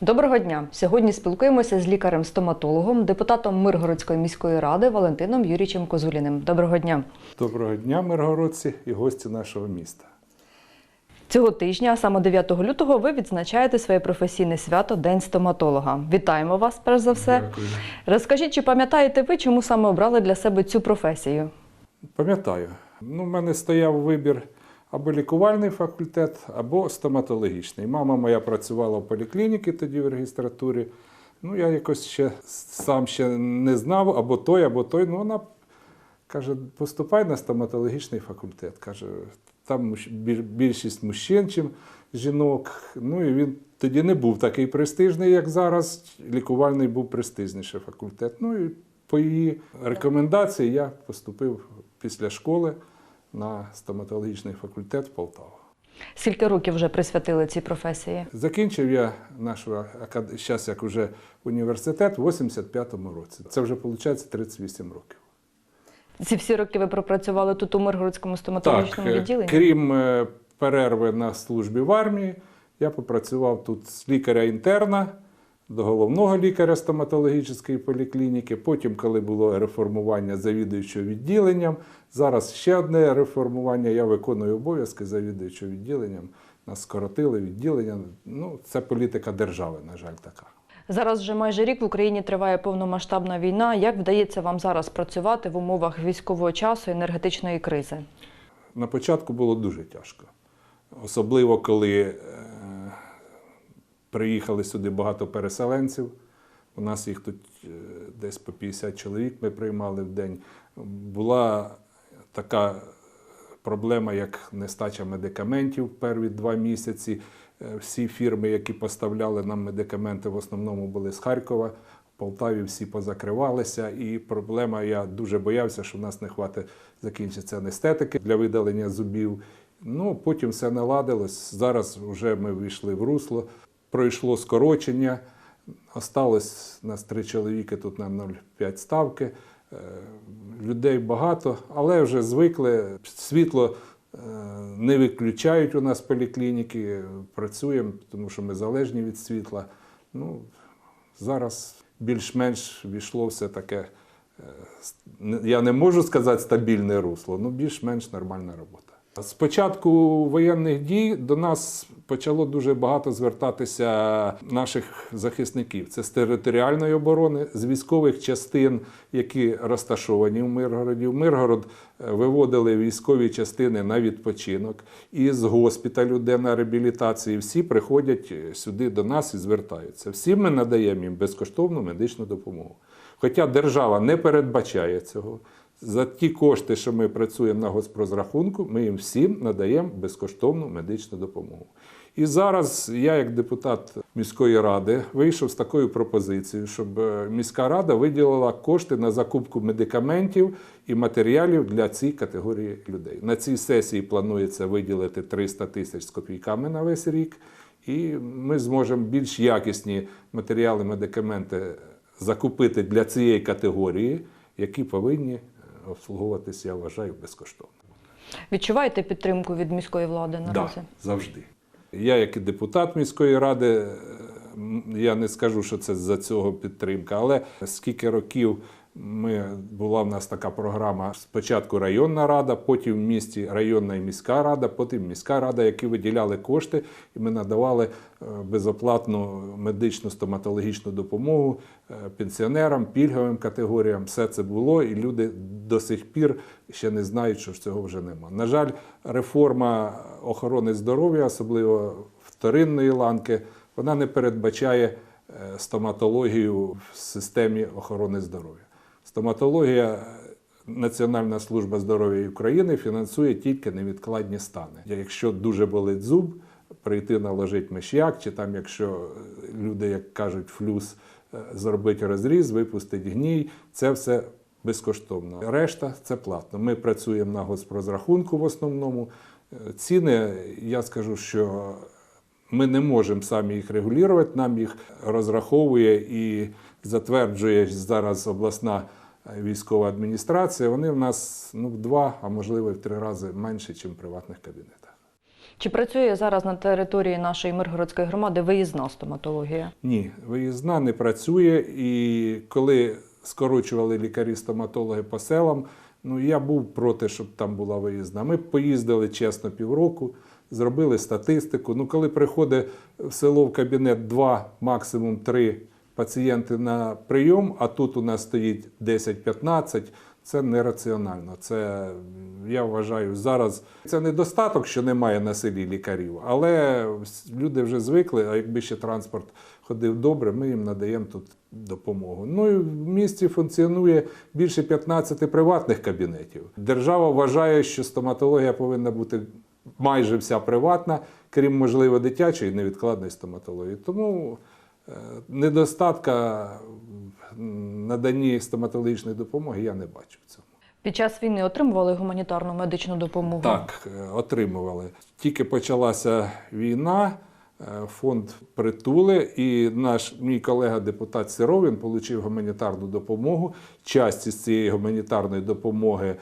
Доброго дня! Сьогодні спілкуємося з лікарем-стоматологом, депутатом Миргородської міської ради Валентином Юрійовичем Козуліним. Доброго дня! Доброго дня, миргородці і гості нашого міста. Цього тижня, саме 9 лютого, ви відзначаєте своє професійне свято День стоматолога. Вітаємо вас, перш за все. Дякую. Розкажіть, чи пам'ятаєте ви, чому саме обрали для себе цю професію? Пам'ятаю, ну, в мене стояв вибір або лікувальний факультет, або стоматологічний. Мама моя працювала в поліклініці тоді в регістратурі. Ну, я якось ще сам ще не знав, або той, або той. Ну, вона каже, поступай на стоматологічний факультет. Каже, там більшість мужчин, чим жінок. Ну і він тоді не був такий престижний, як зараз. Лікувальний був престижніший факультет. Ну і по її рекомендації я поступив після школи на стоматологічний факультет в Полтаву. Скільки років вже присвятили цій професії? Закінчив я нашу зараз як уже університет в 85-му році. Це вже виходить 38 років. Ці всі роки ви пропрацювали тут у Миргородському стоматологічному е, відділенні? крім е, перерви на службі в армії, я попрацював тут з лікаря-інтерна до головного лікаря стоматологічної поліклініки. Потім, коли було реформування завідуючого відділенням, зараз ще одне реформування. Я виконую обов'язки завідуючого відділенням. Нас скоротили відділення. Ну, це політика держави, на жаль, така. Зараз вже майже рік в Україні триває повномасштабна війна. Як вдається вам зараз працювати в умовах військового часу енергетичної кризи? На початку було дуже тяжко. Особливо, коли е, приїхали сюди багато переселенців. У нас їх тут е, десь по 50 чоловік ми приймали в день. Була така проблема, як нестача медикаментів перві два місяці. Е, Всі фірми, які поставляли нам медикаменти, в основному були з Харкова. В Полтаві всі позакривалися, і проблема, я дуже боявся, що в нас не хватить закінчиться анестетики для видалення зубів. Ну, потім все наладилось. Зараз вже ми війшли в русло. Пройшло скорочення. Осталось нас три чоловіки тут на 0,5 ставки. Е, Людей багато, але вже звикли. Світло е, не виключають у нас поліклініки, працюємо, тому що ми залежні від світла. Ну, зараз більш-менш війшло все таке. е, Я не можу сказати стабільне русло, ну більш-менш нормальна робота. З початку воєнних дій до нас почало дуже багато звертатися наших захисників. Це з територіальної оборони, з військових частин, які розташовані в Миргороді. В Миргород е, виводили військові частини на відпочинок. І з госпіталю, де на реабілітації, всі приходять е, сюди до нас і звертаються. Всі ми надаємо їм безкоштовну медичну допомогу. Хоча держава не передбачає цього. За ті кошти, що ми працюємо на госпрозрахунку, ми їм всім надаємо безкоштовну медичну допомогу. І зараз я, як депутат міської ради, вийшов з такою пропозицією, щоб е, міська рада виділила кошти на закупку медикаментів і матеріалів для цієї категорії людей. На цій сесії планується виділити 300 тисяч з копійками на весь рік, і ми зможемо більш якісні матеріали, медикаменти закупити для цієї категорії, які повинні обслуговуватися, я вважаю, безкоштовно. Відчуваєте підтримку від міської влади наразі? Да, завжди. Я, як і депутат міської ради, я не скажу, що це за цього підтримка, але скільки років ми, була в нас така програма: спочатку районна рада, потім в місті районна і міська рада, потім міська рада, які виділяли кошти, і ми надавали е, безоплатну медичну стоматологічну допомогу е, пенсіонерам, пільговим категоріям. Все це було, і люди до сих пір ще не знають, що цього вже нема. На жаль, реформа охорони здоров'я, особливо вторинної ланки, вона не передбачає е, стоматологію в системі охорони здоров'я. Стоматологія Національна служба здоров'я України фінансує тільки невідкладні стани. Якщо дуже болить зуб, прийти наложити миш'як, чи там, якщо е, люди, як кажуть, флюс, е, зробити розріз, випустити гній, це все безкоштовно. Решта це платно. Ми працюємо на госпрозрахунку в основному. Е, Ціни, я скажу, що ми не можемо самі їх регулювати, нам їх розраховує і затверджує зараз обласна військова адміністрація. Вони в нас ну, в два, а можливо і в три рази менше, ніж в приватних кабінетах. Чи працює зараз на території нашої Миргородської громади виїзна стоматологія? Ні, виїзна не працює. І коли скорочували лікарі-стоматологи по селам, ну я був проти, щоб там була виїзна. Ми поїздили чесно півроку, зробили статистику. Ну, коли приходить в село в кабінет два, максимум три пацієнти на прийом, а тут у нас стоїть 10-15, це нераціонально. Це я вважаю зараз. Це недостаток, що немає на селі лікарів, але люди вже звикли. А якби ще транспорт ходив добре, ми їм надаємо тут допомогу. Ну і в місті функціонує більше 15 приватних кабінетів. Держава вважає, що стоматологія повинна бути майже вся приватна, крім можливо дитячої невідкладної стоматології. Тому недостатка в наданні стоматологічної допомоги я не бачу в цьому. Під час війни отримували гуманітарну медичну допомогу? Так, е, отримували. Тільки почалася війна, е, фонд притули, і наш мій колега депутат Сировин отримав гуманітарну допомогу. Часть із цієї гуманітарної допомоги е,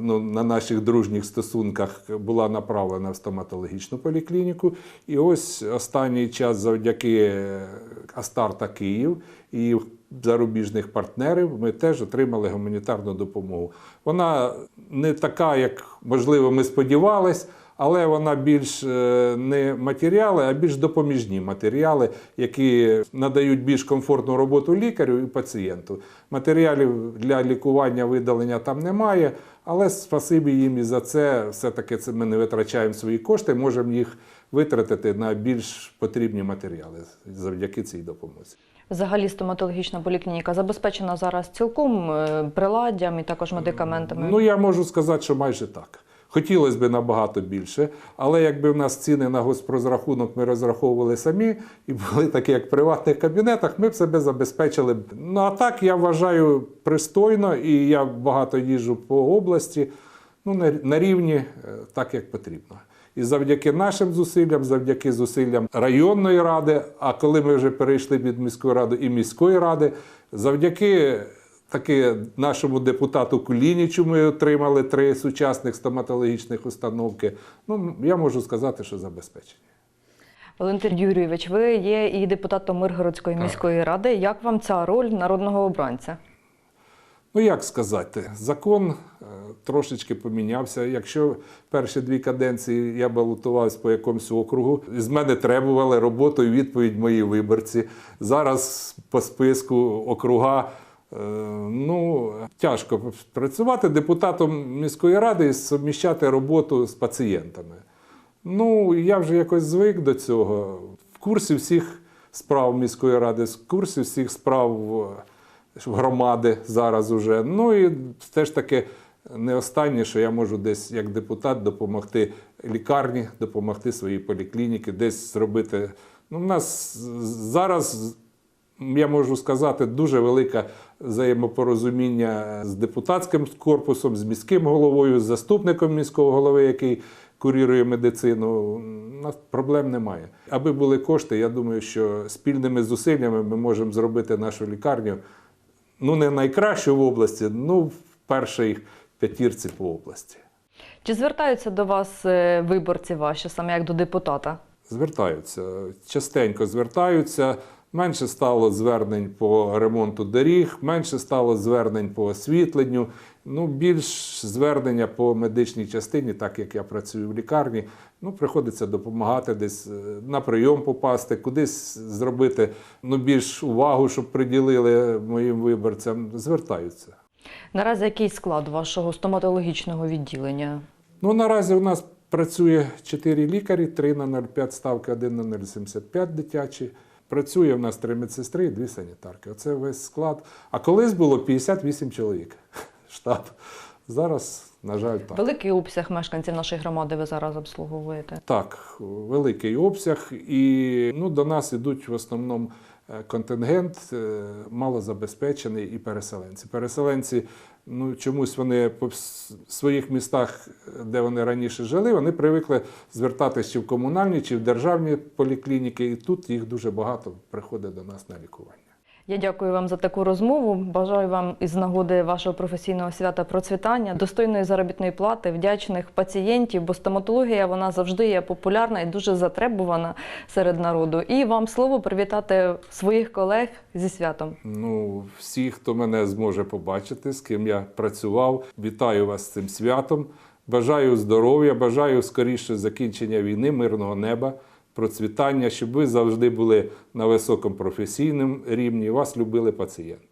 ну, на наших дружніх стосунках була направлена в стоматологічну поліклініку. І ось останній час завдяки е, Астарта Київ і зарубіжних партнерів ми теж отримали гуманітарну допомогу. Вона не така, як можливо ми сподівались, але вона більш е, не матеріали, а більш допоміжні матеріали, які надають більш комфортну роботу лікарю і пацієнту. Матеріалів для лікування видалення там немає, але спасибі їм і за це. Все-таки це ми не витрачаємо свої кошти, можемо їх витратити на більш потрібні матеріали завдяки цій допомозі. Взагалі стоматологічна поліклініка забезпечена зараз цілком е, приладдям і також медикаментами. Ну, я можу сказати, що майже так. Хотілося б набагато більше, але якби в нас ціни на госпрозрахунок ми розраховували самі і були такі, як в приватних кабінетах, ми б себе забезпечили. Ну а так я вважаю пристойно, і я багато їжджу по області, ну, на, на рівні е, так, як потрібно. І завдяки нашим зусиллям, завдяки зусиллям районної ради, а коли ми вже перейшли від міської ради і міської ради, завдяки таки нашому депутату Кулінічу ми отримали три сучасних стоматологічних установки. Ну, я можу сказати, що забезпечені. Валентин Юрійович, ви є і депутатом Миргородської Так. міської ради. Як вам ця роль народного обранця? Ну, як сказати, закон е, трошечки помінявся. Якщо перші дві каденції я балотувався по якомусь округу, з мене требували роботу і відповідь мої виборці. Зараз по списку округа. Е, Ну, тяжко працювати депутатом міської ради і суміщати роботу з пацієнтами. Ну, я вже якось звик до цього. В курсі всіх справ міської ради, в курсі всіх справ е, громади зараз уже. Ну і теж таки не останнє, що я можу десь як депутат допомогти лікарні, допомогти своїй поліклініці, десь зробити. Ну, в нас зараз. Я можу сказати, дуже велике взаємопорозуміння з депутатським корпусом, з міським головою, з заступником міського голови, який курірує медицину. У нас проблем немає. Аби були кошти, я думаю, що спільними зусиллями ми можемо зробити нашу лікарню ну не найкращу в області, ну в першій п'ятірці по області. Чи звертаються до вас е, виборці ваші, саме як до депутата? Звертаються, частенько звертаються. Менше стало звернень по ремонту доріг, менше стало звернень по освітленню. Ну, більш звернення по медичній частині, так як я працюю в лікарні, ну, приходиться допомагати десь е, на прийом попасти, кудись зробити ну, більш увагу, щоб приділили моїм виборцям. Звертаються. Наразі який склад вашого стоматологічного відділення? Ну, наразі у нас працює 4 лікарі, 3 на 0,5 ставки, 1 на 0,75 дитячі. Працює в нас три медсестри і дві санітарки. Оце весь склад. А колись було 58 чоловік штаб. Зараз, на жаль, так. Великий обсяг мешканців нашої громади ви зараз обслуговуєте. Так, великий обсяг, і ну, до нас ідуть в основному контингент е, малозабезпечений і переселенці. Переселенці, ну чомусь вони по своїх містах, де вони раніше жили, вони привикли звертатися чи в комунальні, чи в державні поліклініки, і тут їх дуже багато приходить до нас на лікування. Я дякую вам за таку розмову. Бажаю вам із нагоди вашого професійного свята процвітання, достойної заробітної плати, вдячних пацієнтів, бо стоматологія вона завжди є популярна і дуже затребувана серед народу. І вам слово привітати своїх колег зі святом. Ну, всі, хто мене зможе побачити, з ким я працював, вітаю вас з цим святом. Бажаю здоров'я, бажаю скоріше закінчення війни, мирного неба, процвітання, щоб ви завжди були на високому професійному рівні, вас любили пацієнти.